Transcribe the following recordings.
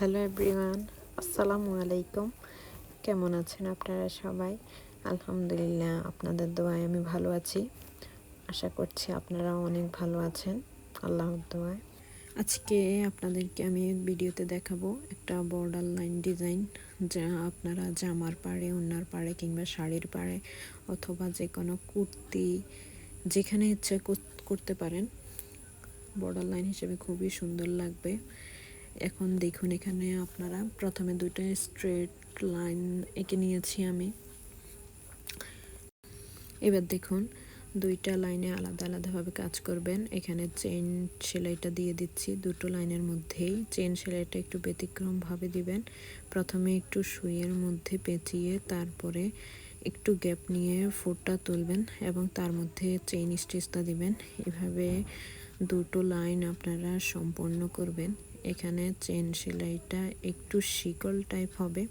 Hello everyone আসসালামু আলাইকুম কেমন আছেন আপনারা সবাই? আলহামদুলিল্লাহ, আপনাদের দোয়ায় আমি ভালো আছি। আশা করছি আপনারাও অনেক ভালো আছেন। আল্লাহর দোয়ায়। আজকে আপনাদেরকে আমি ভিডিওতে দেখাবো একটা বর্ডার লাইন ডিজাইন যা আপনারা জামার পাড়ে ওনার পাড়ে কিংবা শাড়ির পাড়ে অথবা যে কোনো কুর্তি, যেখানে ইচ্ছে করতে পারেন। বর্ডার লাইন হিসেবে খুবই সুন্দর লাগবে। এখন দেখুন এখানে আপনারা প্রথমে দুটো স্ট্রেট লাইন এঁকে নিয়েছি আমি। এবার দেখুন, দুইটা লাইনে আলাদা আলাদাভাবে কাজ করবেন। এখানে চেন সেলাইটা দিয়ে দিচ্ছি, দুটো লাইনের মধ্যেই। চেন সেলাইটা একটু ব্যতিক্রমভাবে দিবেন। প্রথমে একটু সুইয়ের মধ্যে পেঁচিয়ে, তারপরে একটু গ্যাপ নিয়ে ফোরটা তুলবেন এবং তার মধ্যে চেইন স্টিচটা দিবেন। এভাবে দুটো লাইন আপনারা সম্পন্ন করবেন। এখানে চেন সেলাইটা একটু শিকল টাইপ হবে।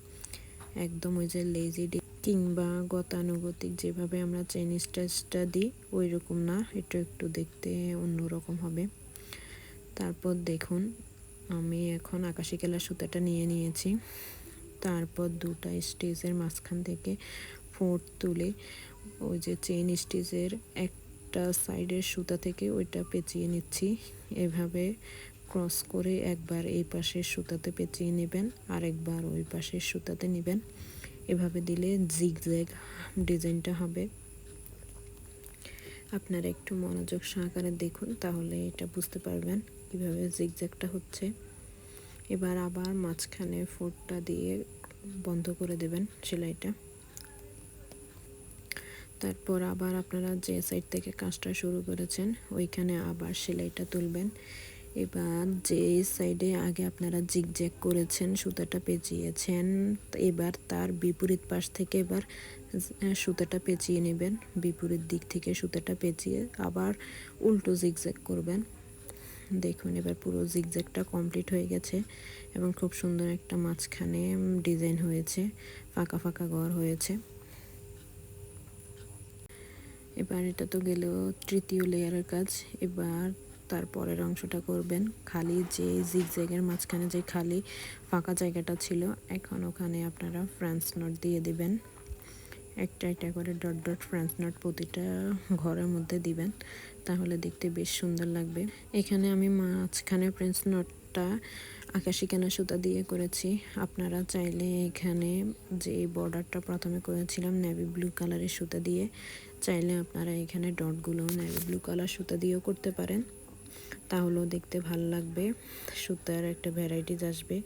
একদম ওই যে লেজি কিংবা গতানুগতিক যেভাবে আমরা চেন স্টাচটা দিই ওই রকম না, এটা একটু দেখতে অন্যরকম হবে। তারপর দেখুন, আমি এখন আকাশি কেলা সুতাটা নিয়ে নিয়েছি। তারপর দুটা স্টেজের মাঝখান থেকে ফোর্ট তুলে ওই যে চেন স্টেজের একটা সাইডের সুতা থেকে ওইটা পেঁচিয়ে নিচ্ছি। এভাবে ক্রস করে একবার এই পাশের সুতাতে পেঁচিয়ে নেবেন, আর একবার ওই পাশের সুতাতে নেবেন। এভাবে দিলে জিগজ্যাগ ডিজাইনটা হবে। আপনারা একটু মনোযোগ সহকারে দেখুন, তাহলে এটা বুঝতে পারবেন কীভাবে জিগজ্যাগটা হচ্ছে। এবার আবার মাঝখানে ফোরটা দিয়ে বন্ধ করে দেবেন সেলাইটা। তারপর আবার আপনারা যে সাইড থেকে কাজটা শুরু করেছেন, ওইখানে আবার সেলাইটা তুলবেন। এবার যে সাইডে আগে আপনারা জিগজ্যাগ করেছেন, সুতাটা পেঁচিয়েছেন, এবার তার বিপরীত পাশ থেকে এবার সুতাটা পেঁচিয়ে নেবেন। বিপরীত দিক থেকে সুতাটা পেঁচিয়ে আবার উল্টো জিগজ্যাগ করবেন। দেখুন, এবার পুরো জিগজ্যাগটা কমপ্লিট হয়ে গেছে এবং খুব সুন্দর একটা মাঝখানে ডিজাইন হয়েছে, ফাঁকা ফাঁকা ঘর হয়েছে। এবার এটা তো গেল তৃতীয় লেয়ারের কাজ। এবার তারপরের অংশটা করবেন খালি যে জিগজ্যাগের মাঝখানে যে খালি ফাঁকা জায়গাটা ছিল, এখন ওখানে আপনারা ফ্রান্স নট দিয়ে দিবেন। একটা একটা করে ডট ডট ফ্রান্স নট প্রতিটা ঘরের মধ্যে দিবেন, তাহলে দেখতে বেশ সুন্দর লাগবে। এখানে আমি মাঝখানে ফ্রেন্স নটটা আকাশি কেনা সুতা দিয়ে করেছি। আপনারা চাইলে এখানে যে বর্ডারটা প্রথমে করেছিলাম নেভি ব্লু কালারের সুতা দিয়ে, চাইলে আপনারা এখানে ডটগুলো নেভি ব্লু কালার সুতা দিয়েও করতে পারেন। তাহলেও দেখতে ভালো লাগবে। সুতার একটা ভ্যারাইটিস আসবে।